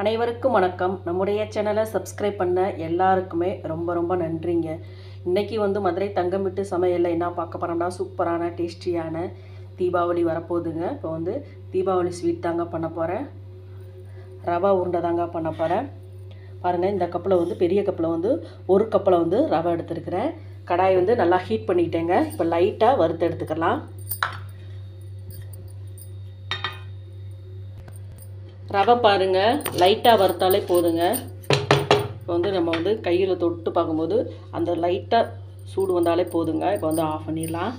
அனைவருக்கும் வணக்கம். நம்முடைய சேனலை சப்ஸ்கிரைப் பண்ண எல்லாருக்குமே ரொம்ப ரொம்ப நன்றிங்க. இன்றைக்கி வந்து மதுரை தங்கமிட்டு சமையலில் என்ன பார்க்க போகிறோம்னா சூப்பரான டேஸ்டியான தீபாவளி வரப்போகுதுங்க. இப்போ வந்து தீபாவளி ஸ்வீட் தாங்க பண்ண போகிறேன் ரவா உருண்டை தாங்க பண்ண போகிறேன் பாருங்கள் இந்த கப்பில் வந்து பெரிய கப்பில் வந்து ஒரு கப்பில் வந்து ரவை எடுத்துருக்கிறேன். கடாய் வந்து நல்லா ஹீட் பண்ணிக்கிட்டேங்க இப்போ லைட்டாக வறுத்து எடுத்துக்கலாம். ரவை பாருங்க. லைட்டாக வறுத்தாலே போதுங்க. இப்போ வந்து நம்ம வந்து கையில் தொட்டு பார்க்கும்போது அந்த லைட்டாக சூடு வந்தாலே போதுங்க. இப்போ வந்து ஆஃப் பண்ணிடலாம்.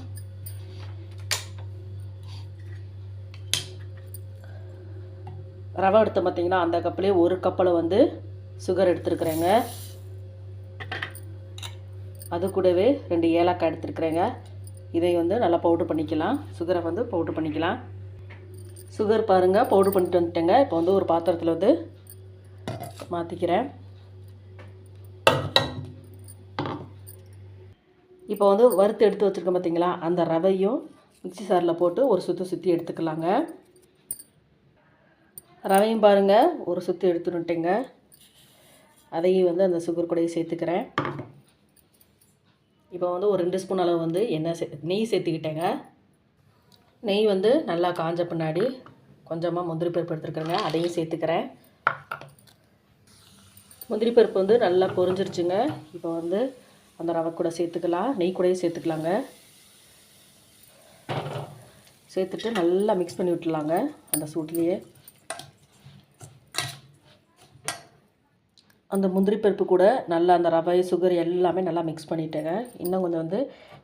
ரவை எடுத்து பார்த்தீங்கன்னா அந்த கப்பிலே ஒரு கப்பில் வந்து சுகர் எடுத்துருக்குறேங்க. அது கூடவே ரெண்டு ஏலக்காய் எடுத்துருக்குறேங்க. இதை வந்து நல்லா பவுட்ரு பண்ணிக்கலாம். சுகரை வந்து பவுட்ரு பண்ணிக்கலாம். சுகர் பாருங்கள் பவுட்ரு பண்ணிட்டு வந்துட்டேங்க. இப்போ வந்து ஒரு பாத்திரத்தில் வந்து மாற்றிக்கிறேன் இப்போ வந்து வறுத்து எடுத்து வச்சுருக்கோம் பார்த்தீங்களா அந்த ரவையும் மிக்சி சாரில் போட்டு ஒரு சுற்றி சுற்றி எடுத்துக்கலாங்க. ரவையும் பாருங்கள் ஒரு சுற்றி எடுத்துட்டுட்டேங்க அதையும் வந்து அந்த சுகர் கூடையும் சேர்த்துக்கிறேன். இப்போ வந்து ஒரு ரெண்டு ஸ்பூன் அளவு வந்து எண்ணெய் சே நெய் சேர்த்துக்கிட்டேங்க. நெய் வந்து நல்லா காஞ்ச பின்னாடி கொஞ்சமாக முந்திரி பருப்பு எடுத்துருக்குறேங்க. அதையும் சேர்த்துக்கிறேன். முந்திரி பருப்பு வந்து நல்லா பொரிஞ்சிருச்சுங்க. இப்போ வந்து அந்த ரவை கூட சேர்த்துக்கலாம். நெய் கூடயே சேர்த்துக்கலாங்க. சேர்த்துட்டு நல்லா மிக்ஸ் பண்ணி விட்டுலாங்க அந்த சூட்லேயே. அந்த முந்திரி பருப்பு கூட நல்லா அந்த ரவை சுகர் எல்லாமே நல்லா மிக்ஸ் பண்ணிட்டேங்க. இன்னும் கொஞ்சம் வந்து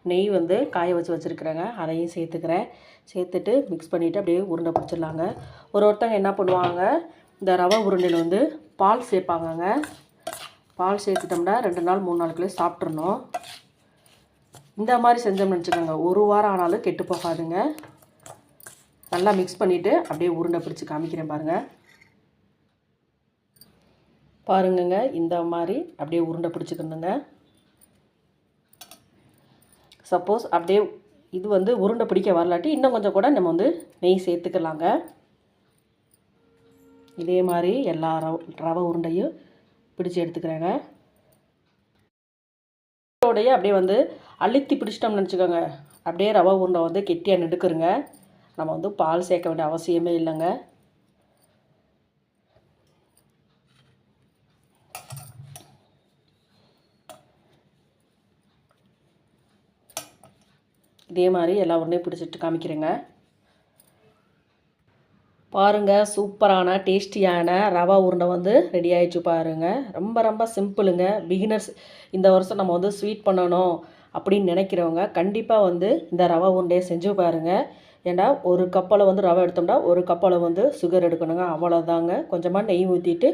நெய் வந்து காய வச்சு வச்சுருக்குறேங்க. அதையும் சேர்த்துக்கிறேன். சேர்த்துட்டு மிக்ஸ் பண்ணிவிட்டு அப்படியே உருண்டை பிடிச்சிடலாங்க. ஒரு ஒருத்தவங்க என்ன பண்ணுவாங்க இந்த ரவை உருண்டையில் வந்து பால் சேர்ப்பாங்கங்க. பால் சேர்த்துட்டோம்னா ரெண்டு நாள் மூணு நாளுக்குள்ளே சாப்பிட்றணும் இந்த மாதிரி செஞ்சோம்னு நினச்சிக்கோங்க. ஒரு வாரம் ஆனாலும் கெட்டு போகாதுங்க. நல்லா மிக்ஸ் பண்ணிவிட்டு அப்படியே உருண்டை பிடிச்சி காமிக்கிறேன் பாருங்கள் பாருங்கங்க இந்த மாதிரி அப்படியே உருண்டை பிடிச்சிக்கணுங்க சப்போஸ் அப்படியே இது வந்து உருண்டை பிடிக்க வரலாட்டி இன்னும் கொஞ்சம் கூட நம்ம வந்து நெய் சேர்த்துக்கலாங்க. இதே மாதிரி எல்லா ரவ ரவை உருண்டையும் பிடிச்சி எடுத்துக்கிறேங்க. உருண்டையை அப்படியே வந்து அழுத்தி பிடிச்சிட்டோம்னு நினச்சிக்கோங்க. அப்படியே ரவை உருண்டை வந்து கெட்டியாக நெடுக்குறங்க நம்ம வந்து பால் சேர்க்க வேண்டிய அவசியமே இல்லைங்க. இதே மாதிரி எல்லா உருண்டையும் பிடிச்சிட்டு காமிக்கிறேங்க. பாருங்கள் சூப்பரான டேஸ்டியான ரவா உருண்டை வந்து ரெடி ஆயிடுச்சு பாருங்கள் ரொம்ப ரொம்ப சிம்பிளுங்க. பிகினர்ஸ் இந்த வருஷம் நம்ம வந்து ஸ்வீட் பண்ணணும் அப்படின்னு நினைக்கிறவங்க கண்டிப்பாக வந்து இந்த ரவா உருண்டையை செஞ்சு பாருங்கள் ஏன்னா ஒரு கப்பலை வந்து ரவை எடுத்தோம்னா ஒரு கப்பலை வந்து சுகர் எடுக்கணுங்க. அவ்வளோதாங்க கொஞ்சமாக நெய் ஊற்றிட்டு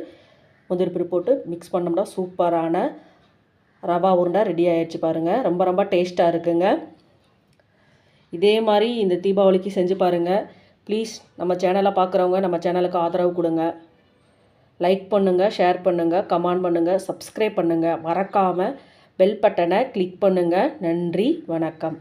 முந்திரி பருப்பு போட்டு மிக்ஸ் பண்ணோம்னா சூப்பரான ரவா உருண்டை ரெடி ஆயிடுச்சு பாருங்கள் ரொம்ப ரொம்ப டேஸ்ட்டாக இருக்குங்க. இதே மாதிரி இந்த தீபாவளிக்கு செஞ்சு பாருங்கள் ப்ளீஸ் நம்ம சேனலை பார்க்குறவங்க நம்ம சேனலுக்கு ஆதரவு கொடுங்க. லைக் பண்ணுங்கள் ஷேர் பண்ணுங்கள் கமெண்ட் பண்ணுங்கள் சப்ஸ்கிரைப் பண்ணுங்கள் மறக்காமல் பெல் பட்டனை கிளிக் பண்ணுங்கள் நன்றி வணக்கம்.